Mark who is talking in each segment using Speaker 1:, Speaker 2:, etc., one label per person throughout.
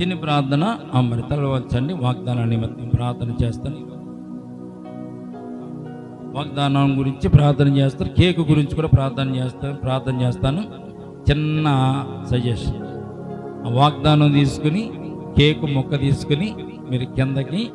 Speaker 1: చిన్న ప్రార్థన ఆ మరి వచ్చండి వాగ్దాన నిమిత్తం ప్రార్థన చేస్తాను వాగ్దానం గురించి ప్రార్థన చేస్తారు. కేక్ గురించి కూడా ప్రార్థన చేస్తాను ప్రార్థన చేస్తాను. చిన్న సజెషన్. ఆ వాగ్దానం తీసుకుని కేక్ మొక్క తీసుకుని మీరు కిందకి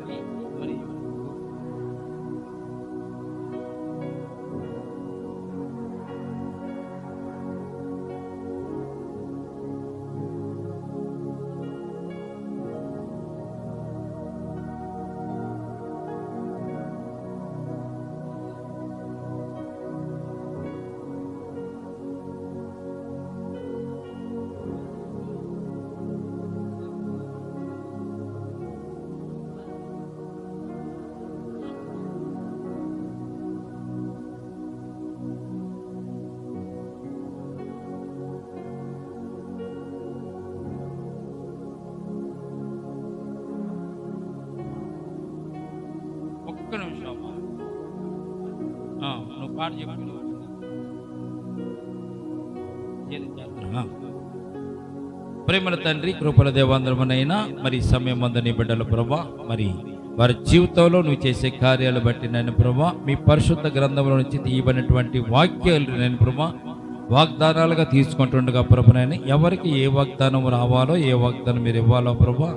Speaker 1: పాట ప్రేమల తండ్రి కృపల దేవాంధ్రమనైనా మరి సమయం అందని బిడ్డల ప్రభా మరి వారి జీవితంలో నువ్వు చేసే కార్యాలు బట్టి నేను ప్రభా మీ పరిశుద్ధ గ్రంథంలో నుంచి తీయబడినటువంటి వాక్యాలు నేను ప్రభా వాగ్దానాలుగా తీసుకుంటుండగా ప్రభునైనా ఎవరికి ఏ వాగ్దానం రావాలో ఏ వాగ్దానం మీరు ఇవ్వాలో ప్రభా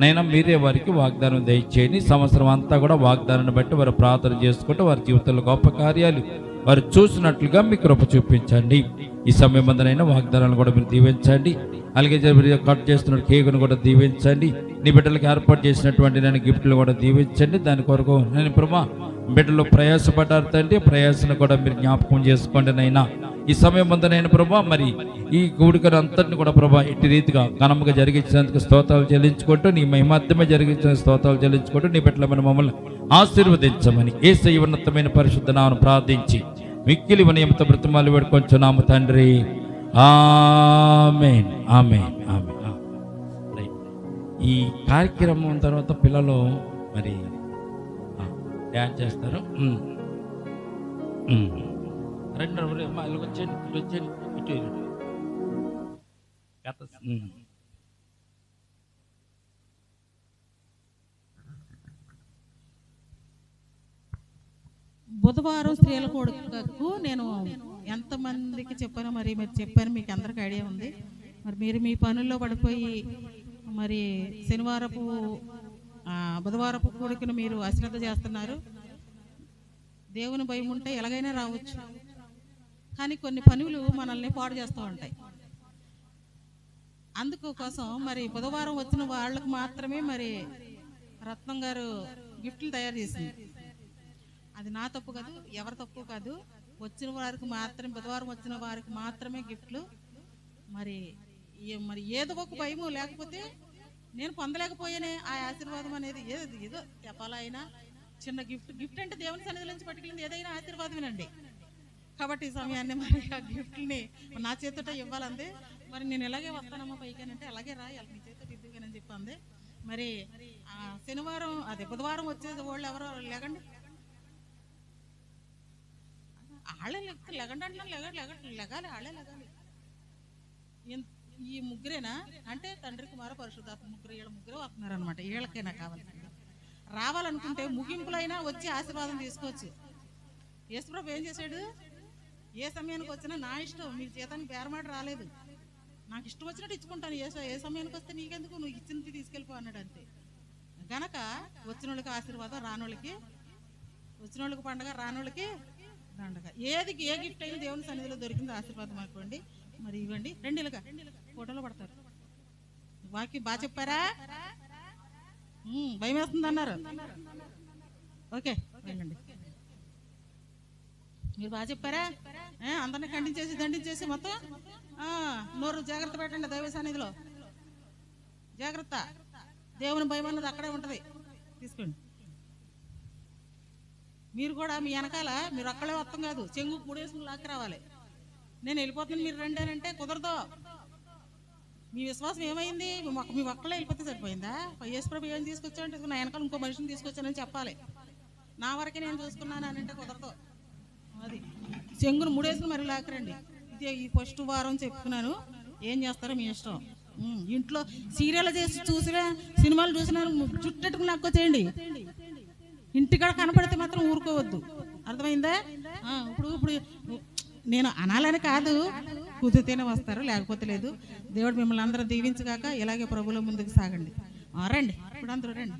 Speaker 1: నైనా మీరే వారికి వాగ్దానం దయచేయండి. సంవత్సరం అంతా కూడా వాగ్దానాన్ని బట్టి వారు ప్రార్థన చేసుకుంటూ వారి జీవితంలో గొప్ప కార్యాలు వారు చూసినట్లుగా మీ కృప చూపించండి. ఈ సమయం అందరైనా వాగ్దానాలను కూడా మీరు దీవించండి. అలాగే మీరు కట్ చేస్తున్న కేకును కూడా దీవించండి. నీ బిడ్డలకు ఏర్పాటు చేసినటువంటి నేను గిఫ్ట్లు కూడా దీవించండి. దాని కొరకు నేను ప్రభా బిడ్డలు ప్రయాసపడ్డారు తండ్రి ప్రయాసను కూడా మీరు జ్ఞాపకం చేసుకోండి నైనా. ఈ సమయం అంతా నేను ప్రభా మరి ఈ కూడికను అంతటిని కూడా ప్రభా ఇట్టి రీతిగా ఘనముగా జరిగించినందుకు స్తోత్రాలు చెల్లించుకుంటూ నీ మహిమార్థమే జరిగించిన స్తోత్రాలు చెల్లించుకుంటూ నీ పట్ల మన మమ్మల్ని ఆశీర్వదించమని ఏసై ఉన్నతమైన పరిశుద్ధ నామను ప్రార్థించి మిక్కిలి వినయమత బ్రతమాలు వేడుకొంచున్నాము తండ్రి. ఆమేన్. ఆమేన్. ఆమెన్. ఆ. రైట్. ఈ కార్యక్రమం తర్వాత పిల్లలు మరి డ్యాన్స్ చేస్తారు. రెండు రెండు అమ్మా, ఇలాగ వచ్చేయండి ఇటు వచ్చేయండి ఇటు ఇటు. గత ఉమ్.
Speaker 2: బుధవారం స్త్రీల కొడుకు నేను ఎంతమందికి చెప్పానో మరి మీరు చెప్పాను మీకు అందరికి ఐడియా ఉంది మరి మీరు మీ పనుల్లో పడిపోయి మరి శనివారపు ఆ, బుధవారపు కొడుకును మీరు అశ్రద్ధ చేస్తున్నారు దేవుని భయం ఉంటే ఎలాగైనా రావచ్చు కానీ కొన్ని పనులు మనల్ని పాడు చేస్తూ ఉంటాయి. అందుకు కోసం మరి బుధవారం వచ్చిన వాళ్ళకు మాత్రమే మరి రత్నం గారు గిఫ్ట్లు తయారు చేసింది. అది నా తప్పు కాదు ఎవరి తప్పు కాదు. వచ్చిన వారికి మాత్రమే బుధవారం వచ్చిన వారికి మాత్రమే గిఫ్ట్లు. మరి మరి ఏదో ఒక భయము లేకపోతే నేను పొందలేకపోయానే ఆ ఆశీర్వాదం అనేది ఏదో? ఏదో చెప్పాలా అయినా చిన్న గిఫ్ట్ గిఫ్ట్ అంటే దేవుని సన్నిధి నుంచి పట్టుకెళ్ళింది ఏదైనా ఆశీర్వాదమేనండి. కాబట్టి ఈ సమయాన్ని మరి ఆ గిఫ్ట్ని నా చేతుట ఇవ్వాలంది. మరి నేను ఇలాగే వస్తానమ్మా పైకానంటే అలాగే రా నీ చేతుట ఇద్దుగానని చెప్పింది. మరి ఆ శనివారం అదే బుధవారం వచ్చేది వాళ్ళు ఎవరో లేకండి వాళ్ళే లెక్క లెగండి అంటున్నాను లెగ లెగ లెగాలి వాళ్ళే లెగాలి. ఈ ముగ్గురేనా? అంటే తండ్రి కుమార పరిశుద్ధాత్మ ముగ్గురు వీళ్ళ ముగ్గురు వస్తున్నారు అనమాట వీళ్ళకైనా కావాల్సింది. రావాలనుకుంటే ముగింపులైనా వచ్చి ఆశీర్వాదం తీసుకోవచ్చు. యేసుప్రభు ఏం చేశాడు? ఏ సమయానికి వచ్చినా నా ఇష్టం. మీ జీతానికి బేరమాట రాలేదు. నాకు ఇష్టం వచ్చినట్టు ఇచ్చుకుంటాను. ఏ ఏ సమయానికి వస్తే నీకెందుకు? నువ్వు ఇచ్చినది తీసుకెళ్ళిపో అన్నాడు అంతే. గనక వచ్చిన వాళ్ళకి ఆశీర్వాదం రానోళ్ళకి వచ్చిన వాళ్ళకి పండగ రానోళ్ళకి దండగ. ఏది ఏ గిఫ్ట్ అయినా దేవుని సన్నిధిలో దొరికింది ఆశీర్వాదం అనుకోండి. మరి ఇవ్వండి. రెండు ఇలాగా ఫోటోలో పడతారు. వాకి బాగా చెప్పారా? భయం వేస్తుంది అన్నారు ఓకే వెళ్ళండి. మీరు బాగా చెప్పారా? అందరిని ఖండించేసి దండించేసి మొత్తం? నోరు జాగ్రత్త పెట్టండి దైవ సన్నిధిలో. జాగ్రత్త. దేవుని భయం అన్నది అక్కడే ఉంటుంది. తీసుకోండి. మీరు కూడా మీ వెనకాల మీరు అక్కడే వస్తాం కాదు చెంగు మూడేసుకుని లాక్కి రావాలి. నేను వెళ్ళిపోతున్నాను మీరు రండి అని అంటే కుదరదు. మీ విశ్వాసం ఏమైంది? మీ ఒక్క- ఒక్కళ్ళే వెళ్ళిపోతే సరిపోయిందా? వైఎస్ ప్రభు ఏం తీసుకొచ్చావంటే నా వెనకాల ఇంకో మనిషిని తీసుకొచ్చానని చెప్పాలి. నా వరకే నేను చూసుకున్నాను అని అంటే కుదరదు. అది. చెంగును మూడేసుకుని మరి లాక్కరండి. ఇదే ఈ ఫస్ట్ వారం చెప్తున్నాను ఏం చేస్తారో మీ ఇష్టం. ఇంట్లో సీరియల్ చేసి చూసినా సినిమాలు చూసినా చుట్టట్టుకు నక్కొచ్చేయండి ఇంటికాడ కనపడితే మాత్రం ఊరుకోవద్దు. అర్థమైందా? ఇప్పుడు ఇప్పుడు నేను అనాలని కాదు. కుదిరితేనే వస్తారు లేకపోతే లేదు. దేవుడు మిమ్మల్ని అందరూ దీవించగాక ఇలాగే ప్రభుల ముందుకు సాగండి. రండి. ఇప్పుడు అందరూ రండి.